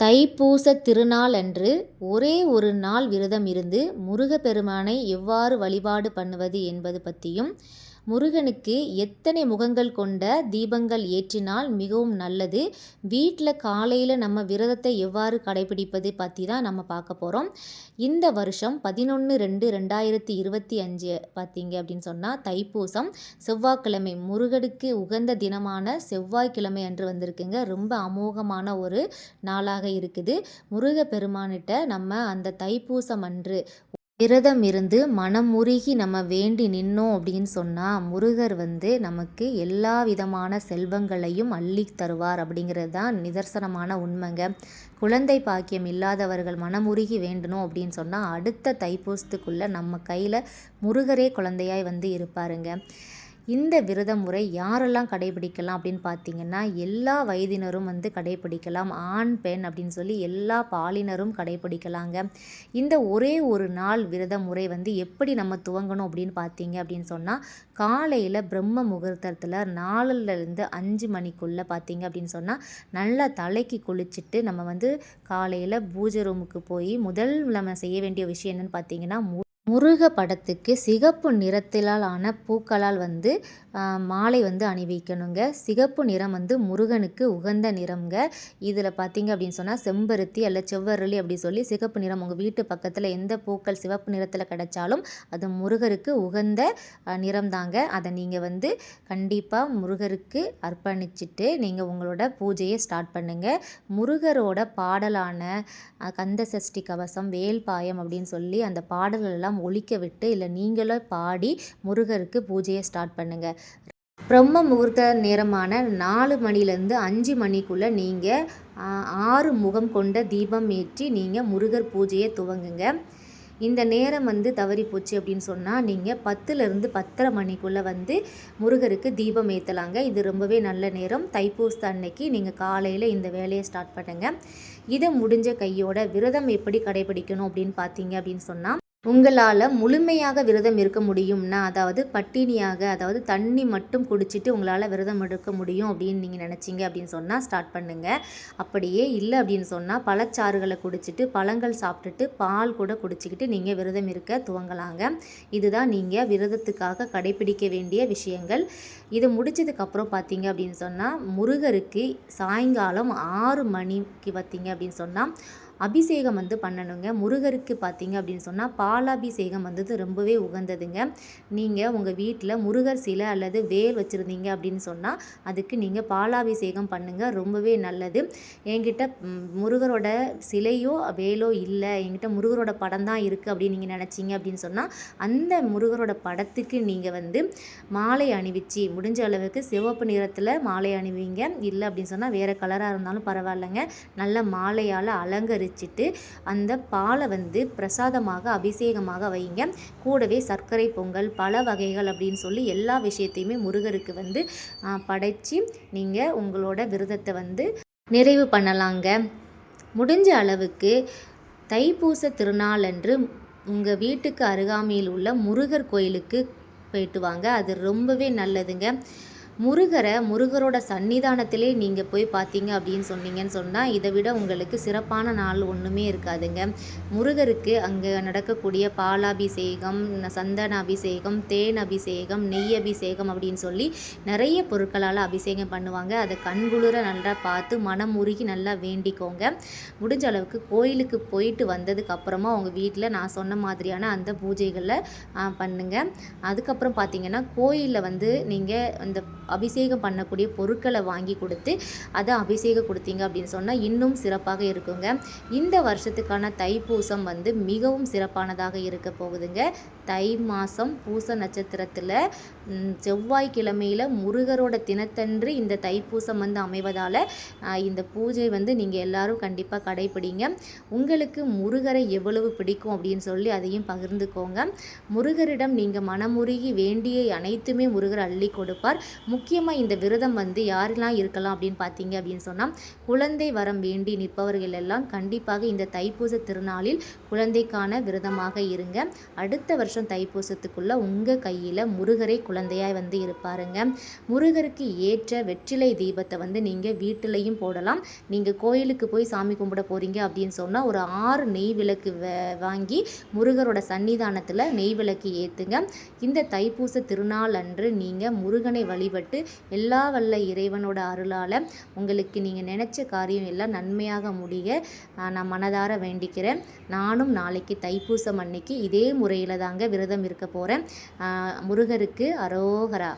தைப்பூச திருநாள் அன்று ஒரே ஒரு நாள் விரதம் இருந்து முருகப்பெருமானை எவ்வாறு வழிபாடு பண்ணுவது என்பது பற்றியும் முருகனுக்கு எத்தனை முகங்கள் கொண்ட தீபங்கள் ஏற்றினால் மிகவும் நல்லது. வீட்டில் காலையில் நம்ம விரதத்தை எவ்வாறு கடைபிடிப்பது பற்றி தான் நம்ம பார்க்க போகிறோம் இந்த வருஷம் பதினொன்று ரெண்டு ரெண்டாயிரத்தி இருபத்தி அஞ்சு பார்த்தீங்க அப்படின்னு சொன்னால் தைப்பூசம். செவ்வாய்க்கிழமை முருகனுக்கு உகந்த தினமான செவ்வாய்க்கிழமை அன்று வந்திருக்குங்க. ரொம்ப அமோகமான ஒரு நாளாக இருக்குது. முருக பெருமானிட்ட நம்ம அந்த தைப்பூசம் அன்று விரதம் இருந்து மனமுருகி நம்ம வேண்டி நின்னோம் அப்படின்னு சொன்னால் முருகர் வந்து நமக்கு எல்லா விதமான செல்வங்களையும் அள்ளி தருவார் அப்படிங்கிறது தான் நிதர்சனமான உண்மைங்க. குழந்தை பாக்கியம் இல்லாதவர்கள் மனமுருகி வேண்டணும் அப்படின்னு சொன்னால் அடுத்த தைப்பூசத்துக்குள்ளே நம்ம கையில் முருகரே குழந்தையாய் வந்து இருப்பாருங்க. இந்த விரத முறை யாரெல்லாம் கடைபிடிக்கலாம் அப்படின்னு பார்த்தீங்கன்னா எல்லா வயதினரும் வந்து கடைபிடிக்கலாம் ஆண் பெண் அப்படின்னு சொல்லி எல்லா பாலினரும் கடைபிடிக்கலாங்க இந்த ஒரே ஒரு நாள் விரத முறை வந்து எப்படி நம்ம துவங்கணும் அப்படின்னு பார்த்தீங்க அப்படின்னு சொன்னால் காலையில் பிரம்ம முகூர்த்தத்தில் நாலுலேருந்து அஞ்சு மணிக்குள்ளே பார்த்தீங்க அப்படின்னு சொன்னால் நல்லா தலைக்கு குளிச்சுட்டு நம்ம வந்து காலையில் பூஜை ரூமுக்கு போய் முதல் நம்ம செய்ய வேண்டிய விஷயம் என்னென்னு பார்த்தீங்கன்னா முருக படத்துக்கு சிகப்பு நிறத்திலான பூக்களால் வந்து மாலை வந்து அணிவிக்கணுங்க. சிகப்பு நிறம் வந்து முருகனுக்கு உகந்த நிறம்ங்க. இதில் பார்த்தீங்க அப்படின்னு சொன்னால் செம்பருத்தி அல்ல செவ்வரளி அப்படி சொல்லி சிகப்பு நிறம் உங்கள் வீட்டு பக்கத்தில் எந்த பூக்கள் சிவப்பு நிறத்தில் கிடைச்சாலும் அது முருகருக்கு உகந்த நிறம் தாங்க அதை நீங்கள் வந்து கண்டிப்பாக முருகருக்கு அர்ப்பணிச்சுட்டு நீங்கள் உங்களோட பூஜையை ஸ்டார்ட் பண்ணுங்கள் முருகரோட பாடலான கந்த சஷ்டி கவசம் வேல் பாயம் அப்படின்னு சொல்லி அந்த பாடல்கள் எல்லாம் ஒழிக்க விட்டு இல்லை நீங்களே பாடி முருகருக்கு பூஜையை ஸ்டார்ட் பண்ணுங்கள் பிரம்ம முகூர்த்த நேரமான நாலு மணிலேருந்து அஞ்சு மணிக்குள்ளே நீங்கள் ஆறு முகம் கொண்ட தீபம் ஏற்றி நீங்கள் முருகர் பூஜையை துவங்குங்க. இந்த நேரம் வந்து தவறி போச்சு அப்படின்னு சொன்னால் நீங்கள் பத்துலேருந்து பத்தரை மணிக்குள்ளே வந்து முருகருக்கு தீபம் ஏற்றலாங்க இது ரொம்பவே நல்ல நேரம். தைப்பூச அன்னைக்கு நீங்கள் காலையில் இந்த வேலையை ஸ்டார்ட் பண்ணுங்கள் இதை முடிஞ்ச கையோட விரதம் எப்படி கடைபிடிக்கணும் அப்படின்னு பார்த்தீங்க அப்படின்னு சொன்னால் உங்களால் முழுமையாக விரதம் இருக்க முடியும்னா அதாவது பட்டினியாக அதாவது தண்ணி மட்டும் குடிச்சிட்டு உங்களால் விரதம் எடுக்க முடியும் அப்படின்னு நீங்கள் நினச்சிங்க அப்படின்னு சொன்னால் ஸ்டார்ட் பண்ணுங்கள் அப்படியே இல்லை அப்படின்னு சொன்னால் பழச்சாறுகளை குடிச்சிட்டு பழங்கள் சாப்பிட்டுட்டு பால் கூட குடிச்சிக்கிட்டு நீங்கள் விரதம் இருக்க துவங்கலாங்க. இதுதான் நீங்கள் விரதத்துக்காக கடைபிடிக்க வேண்டிய விஷயங்கள். இது முடிச்சதுக்கப்புறம் பார்த்தீங்க அப்படின்னு சொன்னால் முருகருக்கு சாயங்காலம் ஆறு மணிக்கு பார்த்தீங்க அப்படின்னு சொன்னால் அபிஷேகம் வந்து பண்ணணுங்க. முருகருக்கு பார்த்தீங்க அப்படின்னு சொன்னால் பாலாபிஷேகம் வந்தது ரொம்பவே உகந்ததுங்க. நீங்கள் உங்கள் வீட்டில் முருகர் சிலை அல்லது வேல் வச்சுருந்தீங்க அப்படின்னு சொன்னால் அதுக்கு நீங்கள் பாலாபிஷேகம் பண்ணுங்கள் ரொம்பவே நல்லது. என்கிட்ட முருகரோட சிலையோ வேலோ இல்லை. என்கிட்ட முருகரோட படம் தான் இருக்குது அப்படின்னு நீங்கள் நினச்சிங்க அப்படின்னு சொன்னால் அந்த முருகரோட படத்துக்கு நீங்கள் வந்து மாலை அணிவிச்சு முடிஞ்ச அளவுக்கு சிவப்பு நிறத்தில் மாலை அணிவிங்க. இல்லை அப்படின்னு சொன்னால் வேறு கலராக இருந்தாலும் பரவாயில்லைங்க. நல்ல மாலையால் அலங்கரி வச்சுட்டு அந்த பாலை வந்து பிரசாதமாக அபிஷேகமாக வைங்க. கூடவே சர்க்கரை பொங்கல் பல வகைகள் அப்படின்னு சொல்லி எல்லா விஷயத்தையுமே முருகருக்கு வந்து படைச்சி நீங்கள் உங்களோட விரதத்தை வந்து நிறைவு பண்ணலாங்க. முடிஞ்ச அளவுக்கு தைப்பூச திருநாளன்று உங்கள் வீட்டுக்கு அருகாமையில் உள்ள முருகர் கோயிலுக்கு போயிட்டு வாங்க. அது ரொம்பவே நல்லதுங்க. முருகரை முருகரோட சன்னிதானத்திலே நீங்கள் போய் பார்த்தீங்க அப்படின்னு சொன்னீங்கன்னு சொன்னால் இதை விட உங்களுக்கு சிறப்பான நாள் ஒன்றுமே இருக்காதுங்க. முருகருக்கு அங்கே நடக்கக்கூடிய பாலாபிஷேகம் சந்தன அபிஷேகம் தேன் அபிஷேகம் நெய் அபிஷேகம் அப்படின்னு சொல்லி நிறைய பொருட்களால் அபிஷேகம் பண்ணுவாங்க. அதை கண்குளிர நல்லா பார்த்து மனம் உருகி நல்லா வேண்டிக்கோங்க. முடிஞ்ச அளவுக்கு கோயிலுக்கு போயிட்டு வந்ததுக்கு அப்புறமா உங்கள் வீட்டில் நான் சொன்ன மாதிரியான அந்த பூஜைகளை பண்ணுங்கள் அதுக்கப்புறம் பார்த்தீங்கன்னா கோயிலில் வந்து நீங்கள் அந்த அபிஷேகம் பண்ணக்கூடிய பொருட்களை வாங்கி கொடுத்து அதை அபிஷேகம் கொடுத்தீங்க அப்படின்னு சொன்னால் இன்னும் சிறப்பாக இருக்குங்க. இந்த வருஷத்துக்கான தைப்பூசம் வந்து மிகவும் சிறப்பானதாக இருக்க போகுதுங்க. தை மாதம் பூச நட்சத்திரத்தில் செவ்வாய்க்கிழமையில் முருகரோட தினத்தன்று இந்த தைப்பூசம் வந்து அமைவதால் இந்த பூஜை வந்து நீங்கள் எல்லாரும் கண்டிப்பாக கடைப்பிடிங்க. உங்களுக்கு முருகரை எவ்வளவு பிடிக்கும் அப்படின்னு சொல்லி அதையும் பகிர்ந்துக்கோங்க. முருகரிடம் நீங்கள் மனமுருகி வேண்டிய அனைத்துமே முருகர் அள்ளி கொடுப்பார். முக்கியமாக இந்த விரதம் வந்து யாரெல்லாம் இருக்கலாம் அப்படின்னு பார்த்தீங்க அப்படின்னு சொன்னால் குழந்தை வரம் வேண்டி நிற்பவர்கள் எல்லாம் கண்டிப்பாக இந்த தைப்பூச திருநாளில் குழந்தைக்கான விரதமாக இருங்க. அடுத்த வருஷம் தைப்பூசத்துக்குள்ளே உங்கள் கையில் முருகரை குழந்தையாய் வந்து இருப்பாருங்க. முருகருக்கு ஏற்ற வெற்றிலை தீபத்தை வந்து நீங்கள் வீட்டிலையும் போடலாம். நீங்கள் கோயிலுக்கு போய் சாமி கும்பிட போகிறீங்க அப்படின்னு சொன்னால் ஒரு ஆறு நெய் விளக்கு வ- வாங்கி முருகரோட சன்னிதானத்தில் நெய் விளக்கு ஏற்றுங்க இந்த தைப்பூச திருநாள் அன்று நீங்கள் முருகனை வழிபட்டு எல்லா வல்ல இறைவனோட அருளால் உங்களுக்கு நீங்கள் நினச்ச காரியம் எல்லாம் நன்மையாக முடிய நான் மனதார வேண்டிக்கிறேன். நானும் நாளைக்கு தைப்பூசம் அன்னைக்கு இதே முறையில் தாங்க விரதம் இருக்க போகிறேன் முருகருக்கு அரோகரா.